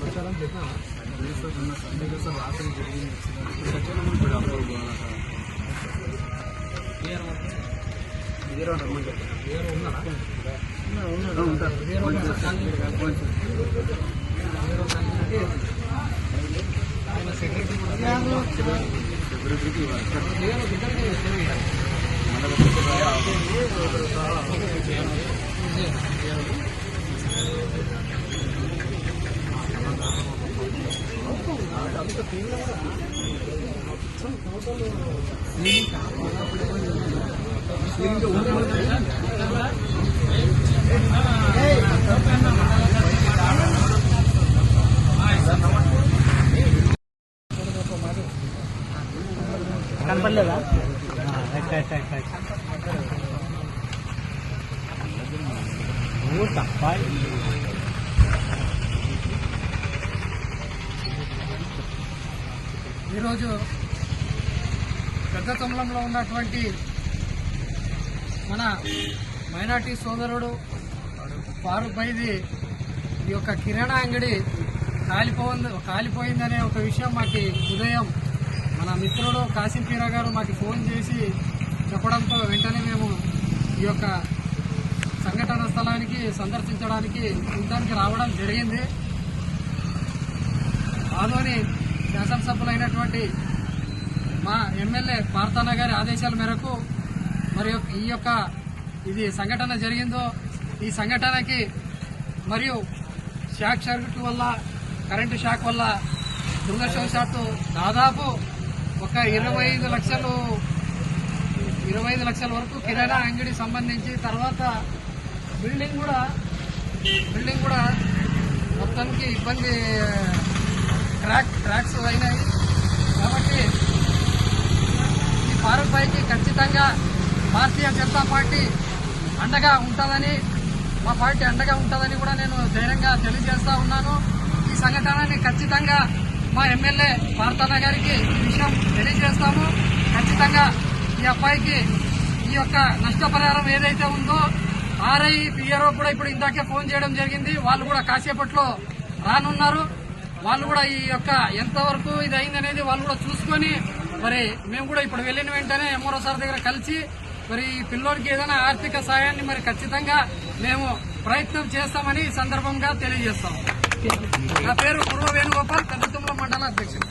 వచ్చారని చెప్పిన సార్ రాత్రి జరిగింది ఇప్పుడు ఉన్నాడా ఉన్నాడా సెక్రటరీకి ఇవ్వాలి కనపడలేదా రైట్ రైట్ రైట్ రైట్ ఓ తప్ప ఈరోజు పెద్ద తొమ్లంలో ఉన్నటువంటి మన మైనార్టీ సోదరుడు ఫారూక్ బైది ఈ యొక్క కిరాణా అంగడి కాలిపోయింది కాలిపోయిందనే ఒక విషయం మాకు ఉదయం మన మిత్రుడు కాసింపీరా గారు మాకు ఫోన్ చేసి చెప్పడంతో వెంటనే మేము ఈ యొక్క సంఘటన స్థలానికి సందర్శించడానికి యుద్ధానికి రావడం జరిగింది. ఆదోని అయినటువంటి మా ఎమ్మెల్యే పార్థన్న గారి ఆదేశాల మేరకు మరి ఈ యొక్క ఇది సంఘటన జరిగిందో ఈ సంఘటనకి మరియు షాక్ సర్క్యూట్ వల్ల కరెంటు షాక్ వల్ల దురదృష్టవశాత్తు దాదాపు ఒక ఇరవై ఐదు లక్షలు ఇరవై ఐదు లక్షల వరకు కిరాణా అంగడి సంబంధించి తర్వాత బిల్డింగ్ కూడా బిల్డింగ్ కూడా మొత్తానికి ఇబ్బంది ట్రాక్ ట్రాక్స్ అయినాయి. కాబట్టి ఈ ఫారూక్ భాయ్కి ఖచ్చితంగా భారతీయ జనతా పార్టీ అండగా ఉంటుందని మా పార్టీ అండగా ఉంటుందని కూడా నేను ధైర్యంగా తెలియజేస్తా ఉన్నాను. ఈ సంఘటనని ఖచ్చితంగా మా ఎమ్మెల్యే పార్థన్న గారికి ఈ విషయం తెలియజేస్తాము. ఖచ్చితంగా ఈ అబ్బాయికి ఈ యొక్క నష్టపరిహారం ఏదైతే ఉందో ఆర్ఐ పిఆర్ఓ కూడా ఇప్పుడు ఇందాకే ఫోన్ చేయడం జరిగింది. వాళ్ళు కూడా కాసేపట్లో రానున్నారు. వాళ్ళు కూడా ఈ యొక్క ఎంతవరకు ఇది అయిందనేది వాళ్ళు కూడా చూసుకొని మరి మేము కూడా ఇప్పుడు వెళ్ళిన వెంటనే ఎంఆర్ఓ సార్ దగ్గర కలిసి మరి ఈ పిల్లోడికి ఏదైనా ఆర్థిక సాయాన్ని మరి ఖచ్చితంగా మేము ప్రయత్నం చేస్తామని ఈ సందర్భంగా తెలియజేస్తాం. నా పేరు పూర్వ వేణుగోపాల్ పెద్దతుమ్మల మండల అధ్యక్షుడు.